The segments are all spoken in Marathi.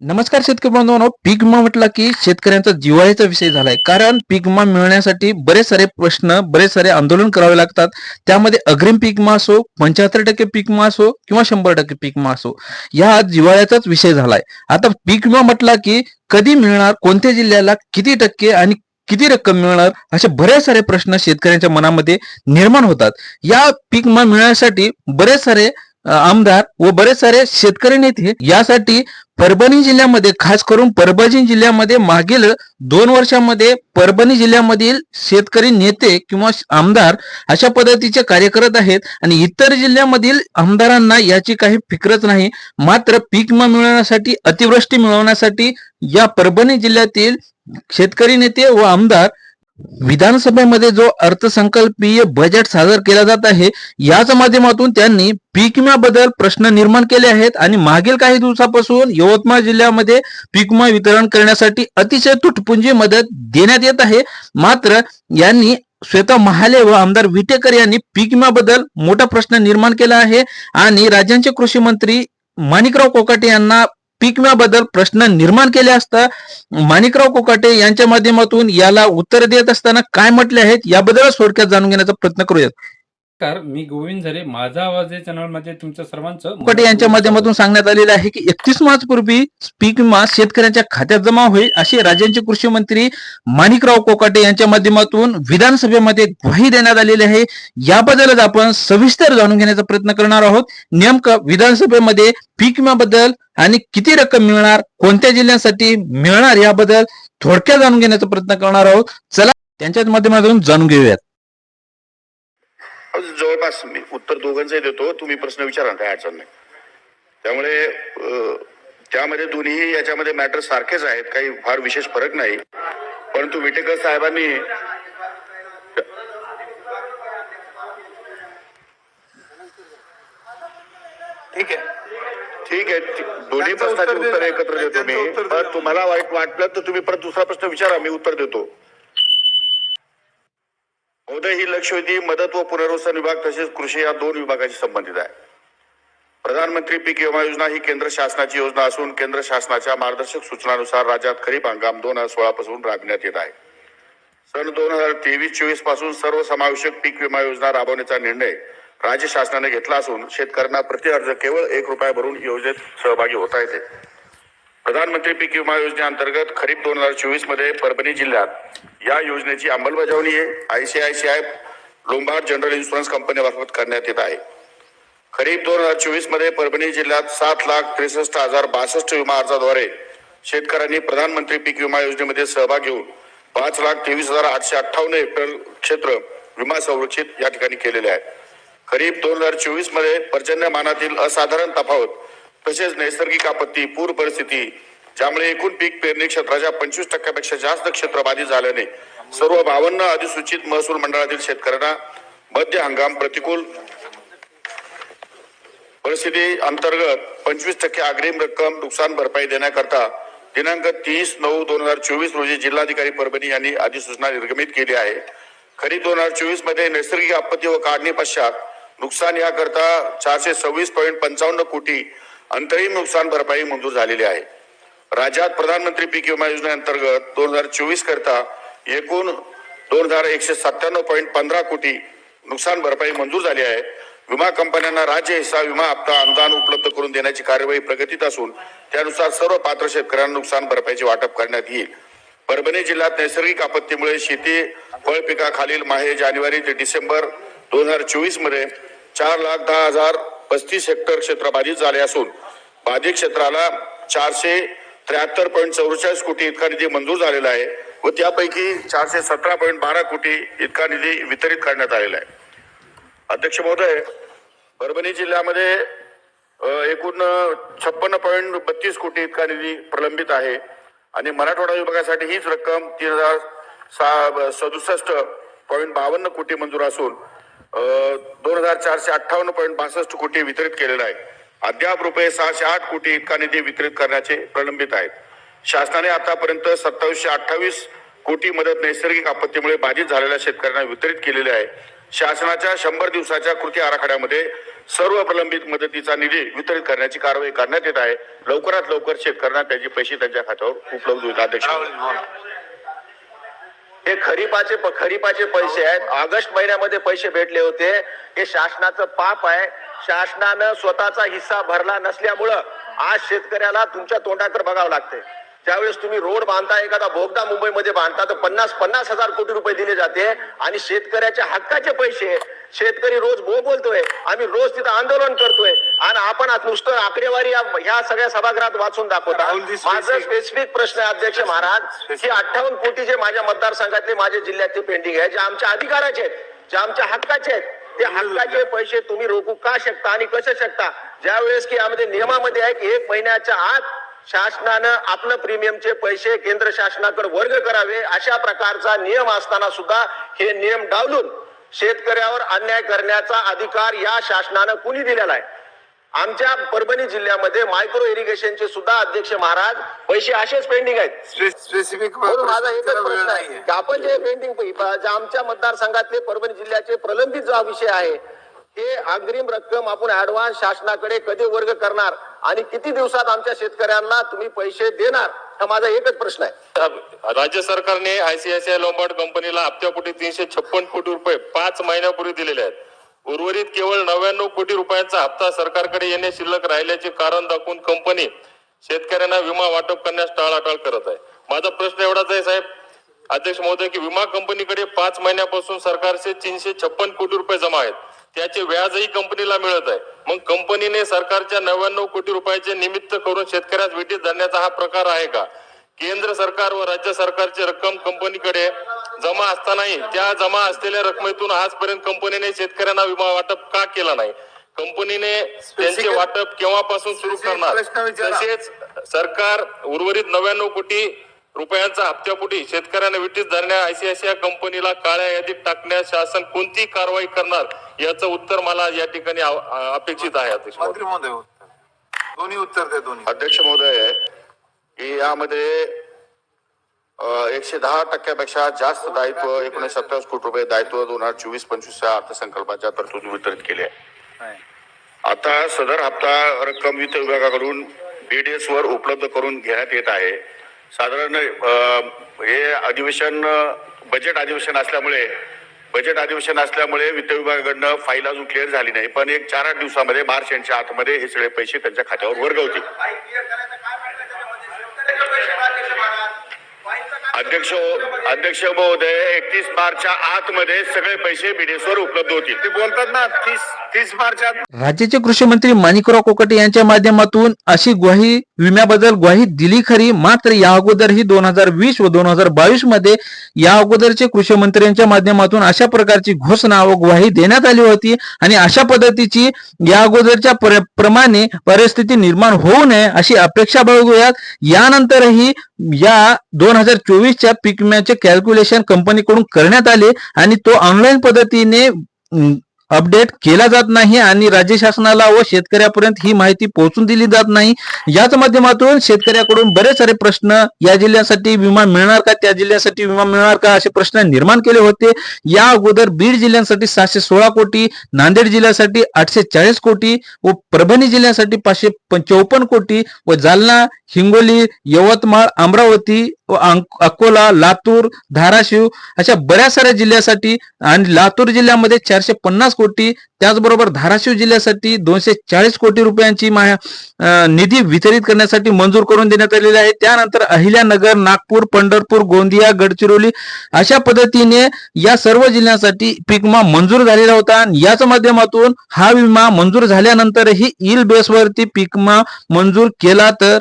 नमस्कार शेतकरी बांधवांनो पीक विमा म्हटलं की शेतकऱ्यांचा जिवाळीचा विषय झालाय. कारण पीक विमा मिळण्यासाठी बरेच सारे प्रश्न बरेच सारे आंदोलन करावे लागतात. त्यामध्ये अग्रिम पीक विमा असो पंच्याहत्तर टक्के पीक विमा असो किंवा शंभर टक्के पीक विमा असो या जिवाळ्याचाच विषय झालाय. आता पीक विमा म्हटला की कधी मिळणार कोणत्या जिल्ह्याला किती टक्के आणि किती रक्कम मिळणार असे बरेच सारे प्रश्न शेतकऱ्यांच्या मनामध्ये निर्माण होतात. या पीक विमा मिळण्यासाठी बरेच सारे आमदार व बरेच सारे शेतकरी नेते यासाठी परभणी जिल्ह्यामध्ये खास करून परभणी जिल्ह्यामध्ये मागील दोन वर्षामध्ये परभणी जिल्ह्यामधील शेतकरी नेते किंवा आमदार अशा पद्धतीचे कार्य करत आहेत आणि इतर जिल्ह्यामधील आमदारांना याची काही फिक्रच नाही. मात्र पीक विमा मिळवण्यासाठी अतिवृष्टी मिळवण्यासाठी या परभणी जिल्ह्यातील शेतकरी नेते व आमदार विधानसभेमध्ये जो अर्थसंकल्पीय बजेट सादर केला जात आहे याच माध्यमातून त्यांनी पीक विम्याबद्दल प्रश्न निर्माण केले आहेत आणि मागील काही दिवसापासून यवतमाळ जिल्ह्यामध्ये पीक विमा वितरण करण्यासाठी अतिशय तुटपुंजी मदत देण्यात येत आहे. मात्र यांनी श्वेता महाले व आमदार विटेकर यांनी पीक विम्याबद्दल मोठा प्रश्न निर्माण केला आहे आणि राज्यांचे कृषी मंत्री माणिकराव कोकाटे यांना पीक विम्याबद्दल प्रश्न निर्माण केले असता माणिकराव कोकाटे यांच्या माध्यमातून याला उत्तर देत असताना काय म्हटले आहेत याबद्दल थोडक्यात जाणून घेण्याचा प्रयत्न करूयात. नमस्कार मी गोविंद झरे माझा आवाज या चॅनलमध्ये तुमचं सर्वांचं. यांच्या माध्यमातून सांगण्यात आलेले आहे की एकतीस मार्च पूर्वी पीक विमा शेतकऱ्यांच्या खात्यात जमा होईल असे राज्याचे कृषी मंत्री माणिकराव कोकाटे यांच्या माध्यमातून विधानसभेमध्ये ग्वाही देण्यात आलेली आहे. याबद्दलच आपण सविस्तर जाणून घेण्याचा प्रयत्न करणार आहोत. नेमकं विधानसभेमध्ये पीक विम्याबद्दल आणि किती रक्कम मिळणार कोणत्या जिल्ह्यांसाठी मिळणार याबद्दल थोडक्यात जाणून घेण्याचा प्रयत्न करणार आहोत. चला त्यांच्याच माध्यमातून जाणून घेऊयात. जवळपास मी उत्तर दोघांचंही देतो. तुम्ही प्रश्न विचारा काही अडचण नाही. त्यामुळे त्यामध्ये दोन्ही याच्यामध्ये मॅटर सारखेच आहेत. काही फार विशेष फरक नाही. परंतु विटेकर साहेबांनी ठीक आहे. ठीक आहे. दोन्ही प्रश्नाचे उत्तर एकत्र देतो मी. तुम्हाला वाईट वाटलं तर तुम्ही परत दुसरा प्रश्न विचारा. मी उत्तर देतो. उदय ही लक्षवेधी मदत व पुनर्वसन विभाग तसेच कृषी या दोन विभागाशी संबंधित आहे. प्रधानमंत्री पीक विमा योजना ही केंद्र शासनाची योजना असून केंद्र शासनाच्या मार्गदर्शक सूचनानुसार राज्यात खरीप हंगाम दोन हजार सोळा पासून राबविण्यात येत आहे. सन दोन हजार तेवीस चोवीसपासून सर्वसमावेशक पीक विमा योजना राबवण्याचा निर्णय राज्य शासनाने घेतला असून शेतकऱ्यांना प्रति अर्ज केवळ एक रुपया भरून योजनेत सहभागी होता येते. प्रधानमंत्री पीक विमा योजनेअंतर्गत खरीप दोन हजार चोवीसमध्ये परभणी जिल्ह्यात या योजनेची अंमलबजावणी आहे I C I C I Lombard general insurance कंपनीमार्फत करण्यात येत आहे. खरीप दोन हजार चोवीसमध्ये परभणी जिल्ह्यात सात लाख त्रेसष्ट हजार बासष्ट विमा अर्जाद्वारे शेतकऱ्यांनी प्रधानमंत्री पीक विमा योजनेमध्ये सहभाग घेऊन पाच लाख तेवीस हजार आठशे अठ्ठावन्न हेक्टर क्षेत्र विमा संरक्षित या ठिकाणी केलेले आहे. खरीप दोन हजार चोवीसमध्ये पर्जन्यमानातील असाधारण तफावत तसेच नैसर्गिक आपत्ती पूर परिस्थिती ज्यामुळे एकूण पीक पेरणी क्षेत्राच्या पंचवीस टक्क्यापेक्षा जास्त क्षेत्र बाधित झाल्याने सर्व बावन्न अधिसूचित महसूल मंडळातील शेतकऱ्यांना मध्य हंगाम प्रतिकूल परिस्थिती अंतर्गत पंचवीस टक्के अग्रिम रक्कम नुकसान भरपाई देण्याकरता दिनांक तीस नऊ दोन हजार चोवीस रोजी जिल्हाधिकारी परभणी यांनी अधिसूचना निर्गमित केली आहे. खरीप दोन हजार चोवीसमध्ये नैसर्गिक आपत्ती व काढणी पश्चात नुकसान याकरता चारशे सव्वीस पॉईंट पंचावन्न कोटी अंतरिम नुकसान भरपाई मंजूर झालेली आहे. राज्यात प्रधानमंत्री पीक विमा योजनेअंतर्गत दोन हजार चोवीस करता एकूण दोन हजार एकशे सत्त्याण्णव पॉईंट पंधरा कोटी नुकसान भरपाई मंजूर झाली आहे. विमा कंपन्यांना राज्य हिस्सा विमा हप्ता अनुदान उपलब्ध करून देण्याची कार्यवाही प्रगतीत असून त्यानुसार सर्व पात्र शेतकऱ्यांना नुकसान भरपाईचे वाटप करण्यात येईल. परभणी जिल्ह्यात नैसर्गिक आपत्तीमुळे शेती फळ पिकाखालील माहे जानेवारी ते डिसेंबर दोन हजार चोवीसमध्ये चार लाख दहा हजार पस्तीस हेक्टर क्षेत्र बाधित झाले असून बाधित क्षेत्राला चारशे त्र्याहत्तर पॉईंट चौवेचाळीस कोटी इतका निधी मंजूर झालेला आहे व त्यापैकी चारशे सतरा पॉईंट बारा कोटी इतका निधी वितरित करण्यात आलेला आहे. अध्यक्ष महोदय परभणी जिल्ह्यामध्ये एकूण छप्पन्न पॉईंट बत्तीस कोटी इतका निधी प्रलंबित आहे आणि मराठवाडा विभागासाठी हीच रक्कम तीन हजार सहा सदुसष्ट पॉईंट बावन्न कोटी मंजूर असून दोन हजार चारशे अठ्ठावन्न पॉईंट बासष्ट कोटी वितरित केलेला आहे. अद्याप रुपये सहाशे आठ कोटी इतका निधी वितरित करण्याचे प्रलंबित आहेत. शासनाने आतापर्यंत सत्तावीसशे अठ्ठावीस कोटी मदत नैसर्गिक आपत्तीमुळे बाधित झालेल्या शेतकऱ्यांना वितरित केलेली आहे. शासनाच्या शंभर दिवसाच्या कृती आराखड्यामध्ये सर्व प्रलंबित मदतीचा निधी वितरित करण्याची कारवाई करण्यात येत आहे. लवकरात लवकर शेतकऱ्यांना त्याचे पैसे त्यांच्या खात्यावर उपलब्ध होईल. अध्यक्ष. हे खरीपाचे खरीपाचे पैसे आहेत. ऑगस्ट महिन्यामध्ये पैसे भेटले होते. हे शासनाचं पाप आहे. शासनानं स्वतःचा हिस्सा भरला नसल्यामुळं आज शेतकऱ्याला तुमच्या तोंडाकडे बघावं लागते ज्यावेळेस तुम्ही रोड बांधता एखादा बोगदा मुंबईमध्ये बांधता तर पन्नास पन्नास हजार कोटी रुपये दिले जाते आणि शेतकऱ्याच्या हक्काचे पैसे शेतकरी रोज बो बोलतोय आम्ही रोज तिथं आंदोलन करतोय. आणि आपण आज नुसतं आकडेवारी या- ह्या सगळ्या सभागृहात वाचून दाखवता. माझं स्पेसिफिक प्रश्न आहे अध्यक्ष महाराज की अठ्ठावन्न कोटी जे माझ्या मतदारसंघातले माझे जिल्ह्यातले पेंडिंग आहे जे आमच्या अधिकाराचे आहेत जे आमच्या हक्काचे आहेत ते हक्काचे पैसे तुम्ही रोखू का शकता आणि कसे शकता? ज्या वेळेस की यामध्ये नियमामध्ये आहे की एक महिन्याच्या आत शासनानं आपलं प्रीमियमचे पैसे केंद्र शासनाकडे वर्ग करावे अशा प्रकारचा नियम असताना सुद्धा हे नियम डावलून शेतकऱ्यावर अन्याय करण्याचा अधिकार या शासनानं कुणी दिलेला आहे? आमच्या परभणी जिल्ह्यामध्ये मायक्रो इरिगेशनचे सुद्धा अध्यक्ष महाराज पैसे असेच पेंडिंग आहेत. स्पेसिफिक माझा एकच प्रश्न आहे की आपण जे पेंडिंग आमच्या मतदारसंघातले परभणी जिल्ह्याचे प्रलंबित जो हा विषय आहे हे अग्रिम रक्कम आपण ऍडव्हान्स शासनाकडे कधी वर्ग करणार आणि किती दिवसात आमच्या शेतकऱ्यांना तुम्ही पैसे देणार हा माझा एकच प्रश्न आहे. राज्य सरकारने आयसीआयसीआय लोंबार्ड कंपनीला हप्त्यापोटी तीनशे छप्पन कोटी रुपये पाच महिन्यापूर्वी दिलेले आहेत. उर्वरित केवळ नव्याण्णव कोटी रुपयांचा हप्ता सरकारकडे येणे शिल्लक राहिल्याचे कारण दाखवून कंपनी शेतकऱ्यांना विमा वाटप करण्यास टाळाटाळ करत आहे. माझा प्रश्न एवढाच आहे साहेब. अध्यक्ष महोदय की विमा कंपनीकडे पाच महिन्यापासून सरकारचे तीनशे छप्पन कोटी रुपये जमा आहेत. त्याचे व्याजही कंपनीला मिळत आहे. मग कंपनीने सरकारच्या नव्याण्णव कोटी रुपयाचे निमित्त करून शेतकऱ्यास विटीत धरण्याचा हा प्रकार आहे का? केंद्र सरकार व राज्य सरकारची रक्कम कंपनीकडे जमा असतानाही त्या जमा असलेल्या रकमेतून आजपर्यंत कंपनीने शेतकऱ्यांना विमा वाटप का केला नाही कंपनीने त्यांचे वाटप केव्हापासून सुरू करणार. तसेच सरकार उर्वरित नव्याण्णव कोटी रुपयांचा हप्त्यापोटी शेतकऱ्यांना विटीत धरण्या आयसीआयसीआय कंपनीला काळ्या यादीत टाकण्यास शासन कोणती कारवाई करणार याचं उत्तर मला या ठिकाणी अपेक्षित आहे अध्यक्ष महोदय. दोन्ही उत्तर द्या दोन्ही अध्यक्ष महोदय की यामध्ये एकशे दहा टक्क्यापेक्षा जास्त दायित्व एकोणीशे सत्तावीस कोटी रुपये दायित्व दोन हजार चोवीस पंचवीसच्या अर्थसंकल्पाच्या तरतूद वितरित केले आहे आता सदर हप्ता रक्कम वित्त विभागाकडून बीडीएस वर उपलब्ध करून घेण्यात येत आहे साधारण हे अधिवेशन बजेट अधिवेशन असल्यामुळे बजेट अधिवेशन असल्यामुळे वित्त विभागाकडनं फाईल अजून क्लिअर झाली नाही पण एक चार आठ दिवसामध्ये मार्च यांच्या आतमध्ये हे सगळे पैसे त्यांच्या खात्यावर वर्ग होतील अध्यक्ष अध्यक्ष महोदय एकतीस मार्चच्या आतमध्ये सगळे पैसे बीडीएस वर उपलब्ध होतील. ते बोलतात ना तीस तीस मार्चात राज्याचे कृषी मंत्री माणिकराव कोकटे यांच्या माध्यमातून अशी ग्वाही विम्याबद्दल ग्वाही दिली खरी. मात्र या अगोदरही दोन हजार वीस व दोन हजार बावीसमध्ये या अगोदरचे कृषी मंत्र्यांच्या माध्यमातून अशा प्रकारची घोषणा व ग्वाही देण्यात आली होती आणि अशा पद्धतीची या अगोदरच्या पर- प्रमाणे परिस्थिती निर्माण होऊ नये अशी अपेक्षा बघूयात यानंतरही या दोन हजार चोवीसच्या पीक विम्याचे कॅल्क्युलेशन कंपनीकडून करण्यात आले आणि तो ऑनलाईन पद्धतीने अपडेट केला जात नाही आणि राज्य शासनाला व शेतकऱ्यापर्यंत ही माहिती पोहोचून दिली जात नाही. याच माध्यमातून शेतकऱ्याकडून बरेच सारे प्रश्न या जिल्ह्यासाठी विमा मिळणार का? त्या जिल्ह्यासाठी विमा मिळणार का? असे प्रश्न निर्माण केले होते. या अगोदर बीड जिल्ह्यासाठी सहाशे सोळा कोटी नांदेड जिल्ह्यासाठी आठशे चाळीस कोटी व परभणी जिल्ह्यासाठी पाचशे चौपन्न कोटी व जालना हिंगोली यवतमाळ अमरावती अकोला लातूर धाराशिव अशा बऱ्याच साऱ्या जिल्ह्यासाठी आणि लातूर जिल्ह्यामध्ये चारशे पन्नास कोटी त्याचबरोबर धाराशिव जिल्ह्यासाठी दोनशे चाळीस कोटी रुपयांची निधी वितरित करण्यासाठी मंजूर करून देण्यात आलेली आहे. त्यानंतर अहिल्यानगर नागपूर पंढरपूर गोंदिया गडचिरोली अशा पद्धतीने या सर्व जिल्ह्यांसाठी पीक विमा मंजूर झालेला होता आणि याच माध्यमातून हा विमा मंजूर झाल्यानंतरही इल बेसवरती पीक विमा मंजूर केला तर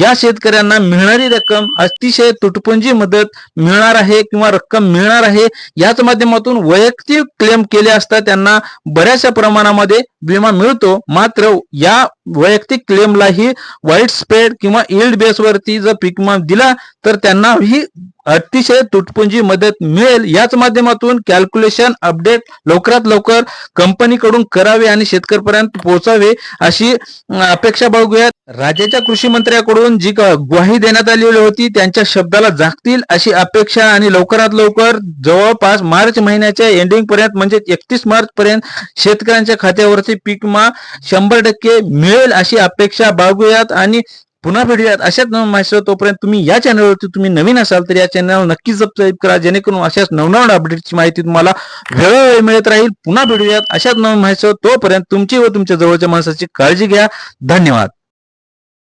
या शेतकऱ्यांना मिळणारी रक्कम अतिशय तुटपुंजी मदत मिळणार आहे किंवा रक्कम मिळणार आहे याच माध्यमातून वैयक्तिक क्लेम केले असता त्यांना बऱ्याचशा प्रमाणामध्ये विमा मिळतो. मात्र या वैयक्तिक क्लेमलाही वाईट स्प्रेड किंवा इल्ड बेसवरती जर पीक विमा दिला तर त्यांना ही अतिशय तुटपुंजी मदत मिळेल. याच माध्यमातून कॅल्क्युलेशन अपडेट लवकरात लवकर कंपनीकडून करावे आणि शेतकऱ्यापर्यंत पोहोचावे अशी अपेक्षा बघूयात राज्याच्या कृषी मंत्र्याकडून जी ग्वाही देण्यात आलेली होती त्यांच्या शब्दाला जागतील अशी अपेक्षा आणि लवकरात लवकर जवळपास मार्च महिन्याच्या एंडिंग पर्यंत म्हणजे एकतीस मार्च पर्यंत शेतकऱ्यांच्या खात्यावरती पीक विमा शंभर टक्के मिळेल अशी अपेक्षा बाळगूयात आणि पुन्हा भेटूयात. अशाच नवीन माहिती तोपर्यंत तुम्ही या चॅनलवरती तुम्ही नवीन असाल तर या चॅनल नक्की सबस्क्राईब करा जेणेकरून अशाच नवनवीन अपडेटची माहिती तुम्हाला वेळोवेळी मिळत राहील. पुन्हा भेटूयात. अशाच नवीन माहिती तोपर्यंत तुमची व तुमच्या जवळच्या माणसाची काळजी घ्या. धन्यवाद.